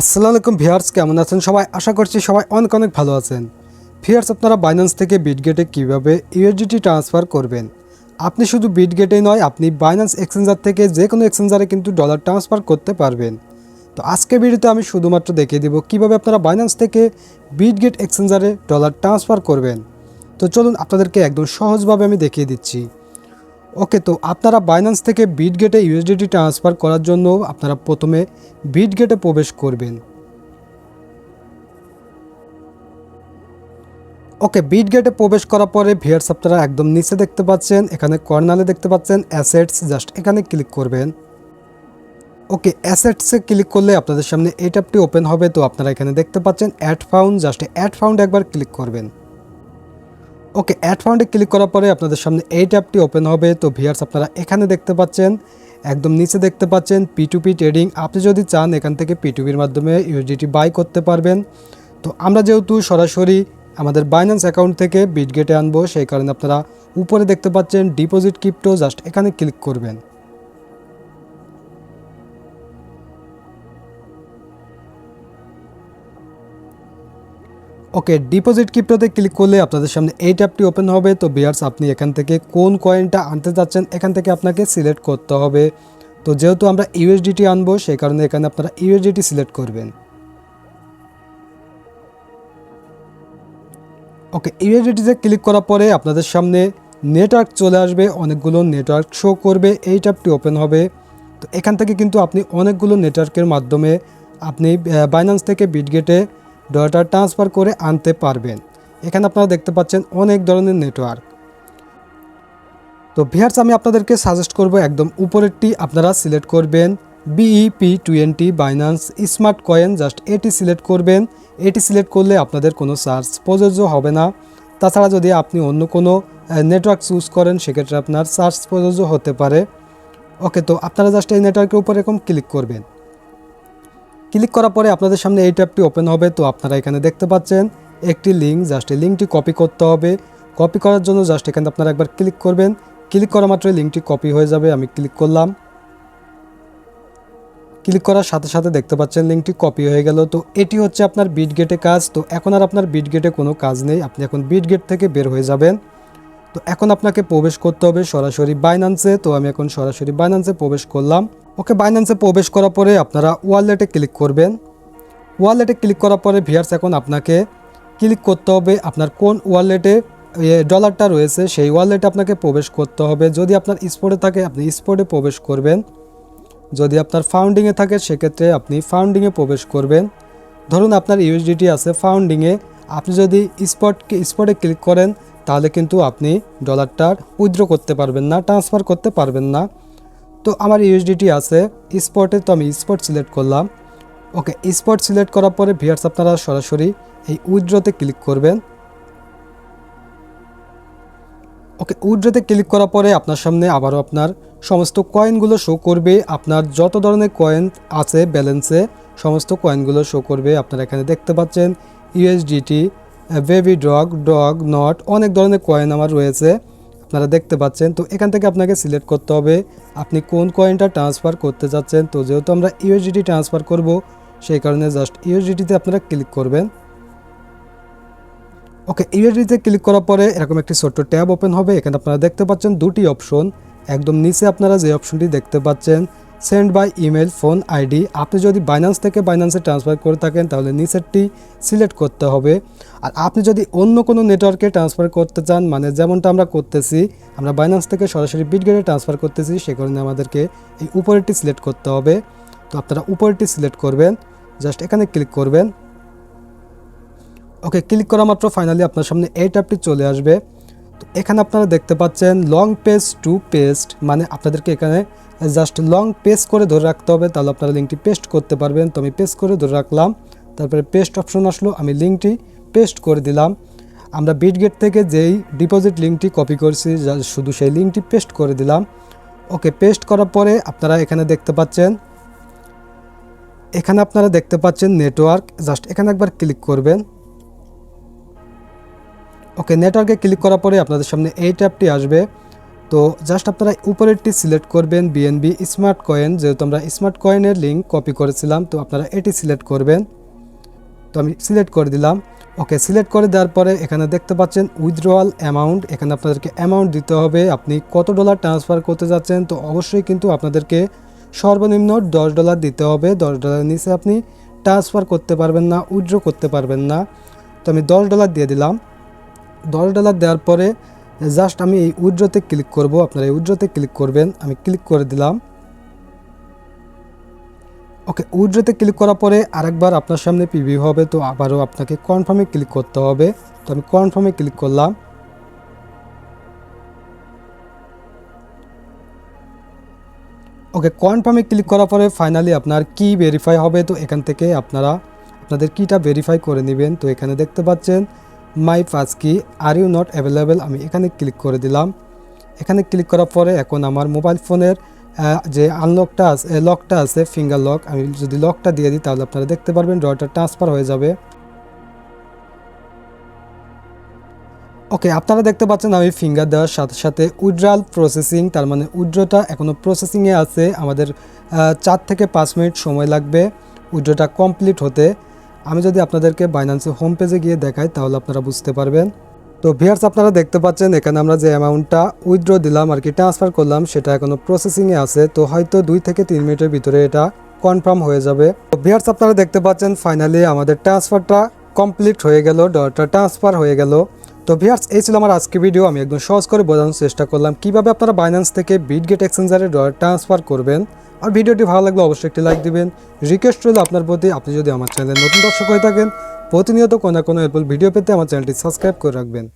আসসালামু আলাইকুম ভিয়ার্স কেমন আছেন সবাই? আশা করছি সবাই অনেক অনেক ভালো আছেন। ভিয়ার্স আপনারা বাইন্যান্স থেকে বিটগেটে কীভাবে ইউএসডিটি ট্রান্সফার করবেন? আপনি শুধু বিটগেটেই নয়, আপনি বাইন্যান্স এক্সচেঞ্জার থেকে যে কোনো এক্সচেঞ্জারে কিন্তু ডলার ট্রান্সফার করতে পারবেন। তো আজকের ভিডিওতে আমি শুধুমাত্র দেখিয়ে দিব কীভাবে আপনারা বাইন্যান্স থেকে বিটগেট এক্সচেঞ্জারে ডলার ট্রান্সফার করবেন। তো চলুন আপনাদেরকে একদম সহজভাবে আমি দেখিয়ে দিচ্ছি। ওকে তো আপনারা বাইন্যান্স থেকে বিটগেটে ইউএসডিটি ট্রান্সফার করার জন্য আপনারা প্রথমে বিটগেটে প্রবেশ করবেন। ওকে বিট গেটে প্রবেশ করার পরে ভিয়ার্স আপনারা একদম নিচে দেখতে পাচ্ছেন, এখানে কর্নালে দেখতে পাচ্ছেন অ্যাসেটস জাস্ট এখানে ক্লিক করবেন। ওকে অ্যাসেটসে ক্লিক করলে আপনাদের সামনে এই ট্যাবটি ওপেন হবে, তো আপনারা এখানে দেখতে পাচ্ছেন add fund just add fund একবার ক্লিক করবেন। ওকে অ্যাড ফাউন্ডে ক্লিক করার পরে আপনাদের সামনে এই ট্যাবটি ওপেন হবে। তো ভিয়ার্স আপনারা এখানে দেখতে পাচ্ছেন, একদম নিচে দেখতে পাচ্ছেন পিটুপি ট্রেডিং আপনি যদি চান, এখান থেকে পিটুপির মাধ্যমে ইউডিটি বাই করতে পারবেন। তো আমরা যেহেতু সরাসরি আমাদের বাইন্যান্স অ্যাকাউন্ট থেকে বিটগেটে আনব, সেই কারণে আপনারা উপরে দেখতে পাচ্ছেন ডিপোজিট ক্রিপ্টো জাস্ট এখানে ক্লিক করবেন। ওকে ডিপোজিট ক্রিপ্টোতে ক্লিক করলে আপনাদের সামনে এই ট্যাবটি ওপেন হবে। তো বিয়ার্স, আপনি এখান থেকে কোন কয়েনটা আনতে যাচ্ছেন, এখান থেকে আপনাকে সিলেক্ট করতে হবে। তো যেহেতু আমরা ইউএসডিটি আনব, সেই কারণে এখানে আপনারা ইউএসডিটি সিলেক্ট করবেন। ওকে ইউএসডিটিতে ক্লিক করার পরে আপনাদের সামনে নেটওয়ার্ক চলে আসবে, অনেকগুলো নেটওয়ার্ক শো করবে, এই ট্যাবটি ওপেন হবে। তো এখান থেকে কিন্তু আপনি অনেকগুলো নেটওয়ার্কের মাধ্যমে আপনি বাইন্যান্স থেকে বিটগেটে ডলারটা ট্রান্সফার করে আনতে পারবেন। এখানে আপনারা দেখতে পাচ্ছেন অনেক ধরনের নেটওয়ার্ক তো ভিয়ার্স আমি আপনাদেরকে সাজেস্ট করব একদম উপরেরটি আপনারা সিলেক্ট করবেন। BEP twenty Binance smart coin just এটি সিলেক্ট করবেন। এটি সিলেক্ট করলে আপনাদের কোনো সার্চ প্রযোজ্য হবে না। তাছাড়া যদি আপনি অন্য কোনো নেটওয়ার্ক চুজ করেন, সেক্ষেত্রে আপনার সার্চ প্রযোজ্য হতে পারে। ওকে তো আপনারা জাস্ট এই নেটওয়ার্কের উপর এরকম ক্লিক করবেন। ক্লিক করার পরে আপনাদের সামনে এই ট্যাবটি ওপেন হবে। তো আপনারা এখানে দেখতে পাচ্ছেন, একটি লিঙ্ক জাস্ট এই লিঙ্কটি কপি করতে হবে। কপি করার জন্য জাস্ট এখানে আপনারা একবার ক্লিক করবেন। ক্লিক করা মাত্রই লিঙ্কটি কপি হয়ে যাবে, আমি ক্লিক করলাম। ক্লিক করার সাথে সাথে দেখতে পাচ্ছেন লিঙ্কটি কপি হয়ে গেল। তো এটি হচ্ছে আপনার বিটগেটে কাজ। তো এখন আর আপনার বিটগেটে কোনো কাজ নেই। আপনি এখন বিট গেট থেকে বের হয়ে যাবেন। তো এখন আপনাকে প্রবেশ করতে হবে সরাসরি বাইনান্সে তো আমি এখন সরাসরি বাইন্যান্সে প্রবেশ করলাম। ওকে বাইন্যান্সে প্রবেশ করার পরে আপনারা ওয়ালেটে ক্লিক করবেন। ওয়ালেটে ক্লিক করার পরে ভিয়ার্স, এখন আপনাকে ক্লিক করতে হবে আপনার কোন ওয়ালেটে ডলারটা রয়েছে, সেই ওয়ালেটে আপনাকে প্রবেশ করতে হবে। যদি আপনার স্পোর্টে থাকে, আপনি স্পোর্টে প্রবেশ করবেন। যদি আপনার ফাউন্ডিংয়ে থাকে, সেক্ষেত্রে আপনি ফাউন্ডিংয়ে প্রবেশ করবেন। ধরুন আপনার ইউএসডিটি আছে ফাউন্ডিংয়ে। আপনি যদি স্পটকে স্পটে ক্লিক করেন তাহলে কিন্তু আপনি ডলারটা উইথড্র করতে পারবেন না ট্রান্সফার করতে পারবেন না। তো আমার ইউএসডিটি আছে স্পটে তো আমি স্পট সিলেক্ট করলাম। ওকে স্পট সিলেক্ট করার পরে ভিয়ার্স আপনারা সরাসরি এই উইথড্রতে ক্লিক করবেন। ওকে উইথড্রতে ক্লিক করার পরে আপনার সামনে আবারও আপনার সমস্ত কয়েনগুলো শো করবে। আপনার যত ধরনের কয়েন আছে ব্যালেন্সে সমস্ত কয়েনগুলো শো করবে। আপনারা এখানে দেখতে পাচ্ছেন USDT baby dog dog not অনেক ধরনের কয়েন আমার রয়েছে, আপনারা দেখতে পাচ্ছেন। তো এখান থেকে আপনাকে সিলেক্ট করতে হবে, আপনি কোন কয়েনটা ট্রান্সফার করতে চাচ্ছেন তো যেহেতু আমরা ইউএসডিটি ট্রান্সফার করব, সেই কারণে জাস্ট ইউএসডিটিতে আপনারা ক্লিক করবেন। ওকে ইউএসডিতে ক্লিক করার পরে এরকম একটি ছোট্ট ট্যাব ওপেন হবে, এখানে আপনারা দেখতে পাচ্ছেন দুটি অপশন একদম নিচে আপনারা যে অপশনটি দেখতে পাচ্ছেন send by email, phone ID. আপনি যদি বাইন্যান্স থেকে বাইন্যান্সে ট্রান্সফার করে থাকেন, তাহলে নিচেরটি সিলেক্ট করতে হবে। আর আপনি যদি অন্য কোনো নেটওয়ার্কে ট্রান্সফার করতে চান মানে যেমনটা আমরা করতেছি, আমরা বাইন্যান্স থেকে সরাসরি বিটগেটে ট্রান্সফার করতেছি, সে কারণে আমাদেরকে এই উপরেরটি সিলেক্ট করতে হবে। তো আপনারা উপরেরটি সিলেক্ট করবেন জাস্ট এখানে ক্লিক করবেন। ওকে ক্লিক করা মাত্র ফাইনালি আপনার সামনে এই ট্যাবটি চলে আসবে। এখানে আপনারা দেখতে পাচ্ছেন লং পেজ টু পেস্ট মানে আপনাদেরকে এখানে জাস্ট লং পেস্ট করে ধরে রাখতে হবে, তাহলে আপনারা লিঙ্কটি পেস্ট করতে পারবেন। তো আমি পেস্ট করে ধরে রাখলাম, তারপরে পেস্ট অপশন আসলো, আমি লিঙ্কটি পেস্ট করে দিলাম। আমরা বিটগেট থেকে যেই ডিপোজিট লিঙ্কটি কপি করছি শুধু সেই লিঙ্কটি পেস্ট করে দিলাম। ওকে পেস্ট করার পরে আপনারা এখানে দেখতে পাচ্ছেন, এখানে আপনারা দেখতে পাচ্ছেন নেটওয়ার্ক জাস্ট এখানে একবার ক্লিক করবেন। ওকে নেটওয়ার্কে ক্লিক করার পরে আপনাদের সামনে এই ট্যাবটি আসবে। তো জাস্ট আপনারা উপরেরটি সিলেক্ট করবেন বিএনবি স্মার্ট কয়েন যেহেতু আমরা স্মার্ট কয়েনের লিঙ্ক কপি করেছিলাম, তো আপনারা এটি সিলেক্ট করবেন। তো আমি সিলেক্ট করে দিলাম। ওকে সিলেক্ট করে দেওয়ার পরে এখানে দেখতে পাচ্ছেন উইথড্রয়াল অ্যামাউন্ট এখানে আপনাদেরকে অ্যামাউন্ট দিতে হবে। আপনি কত ডলার ট্রান্সফার করতে যাচ্ছেন, তো অবশ্যই কিন্তু আপনাদেরকে সর্বনিম্ন দশ ডলার দিতে হবে। দশ ডলারের নিচে আপনি ট্রান্সফার করতে পারবেন না উইথড্র করতে পারবেন না। তো আমি দশ ডলার দিয়ে দিলাম। দশ ডলার দেওয়ার পরে জাস্ট আমি এই উইড্রোতে ক্লিক করব। আপনারা এই উইড্রোতে ক্লিক করবেন। আমি ক্লিক করে দিলাম। ওকে, উইড্রোতে ক্লিক করার পরে আরেকবার আপনার সামনে পিভি হবে, তো আবারও আপনাকে কনফার্মে ক্লিক করতে হবে। তো আমি কনফার্মে ক্লিক করলাম। ওকে কনফার্মে ক্লিক করার পরে ফাইনালি আপনার কি ভেরিফাই হবে, তো এখান থেকে আপনারা, আপনাদের কিটা ভেরিফাই করে নেবেন। তো এখানে দেখতে পাচ্ছেন মাই পাস কি, আর ইউ নট অ্যাভেলেবেল? আমি এখানে ক্লিক করে দিলাম। এখানে ক্লিক করার পরে এখন আমার মোবাইল ফোনের যে আনলকটা আছে লকটা আছে, ফিঙ্গার লক। আমি যদি লকটা দিয়ে দিই, তাহলে আপনারা দেখতে পারবেন ড্রয়টা ট্রান্সফার হয়ে যাবে। ওকে, আপনারা দেখতে পাচ্ছেন আমি ফিঙ্গার দেওয়ার সাথে সাথে উইড্রাল প্রসেসিং, তার মানে উইড্রোটা এখনও প্রসেসিংয়ে আছে। আমাদের চার থেকে পাঁচ মিনিট সময় লাগবে উইড্রোটা কমপ্লিট হতে। আমি যদি আপনাদেরকে বাইন্যান্সের হোম পেজে গিয়ে দেখাই, তাহলে আপনারা বুঝতে পারবেন। তো ভিয়ার্স আপনারা দেখতে পাচ্ছেন, এখানে আমরা যে অ্যামাউন্টটা উইথড্র দিলাম আর কি ট্রান্সফার করলাম, সেটা এখনও প্রসেসিংয়ে আছে। তো হয়তো দুই থেকে তিন মিনিটের ভিতরে এটা কনফার্ম হয়ে যাবে। তো ভিয়ার্স আপনারা দেখতে পাচ্ছেন ফাইনালি আমাদের ট্রান্সফারটা কমপ্লিট হয়ে গেল ডলারটা ট্রান্সফার হয়ে গেল। তো ভিয়ার্স এই ছিল আমার আজকে ভিডিও আমি একদম সহজ করে বোঝানোর চেষ্টা করলাম, কীভাবে আপনারা বাইন্যান্স থেকে বিটগেট এক্সচেঞ্জারে ডলার ট্রান্সফার করবেন। আর ভিডিওটি ভালো লাগলে অবশ্যই একটি লাইক দিবেন। রিকোয়েস্ট রইল আপনার প্রতি। আপনি যদি আমার চ্যানেলে নতুন দর্শক হয়ে থাকেন, প্রতিনিয়ত কোনো কোনো হেল্পফুল ভিডিও পেতে আমার চ্যানেলটি সাবস্ক্রাইব করে রাখবেন।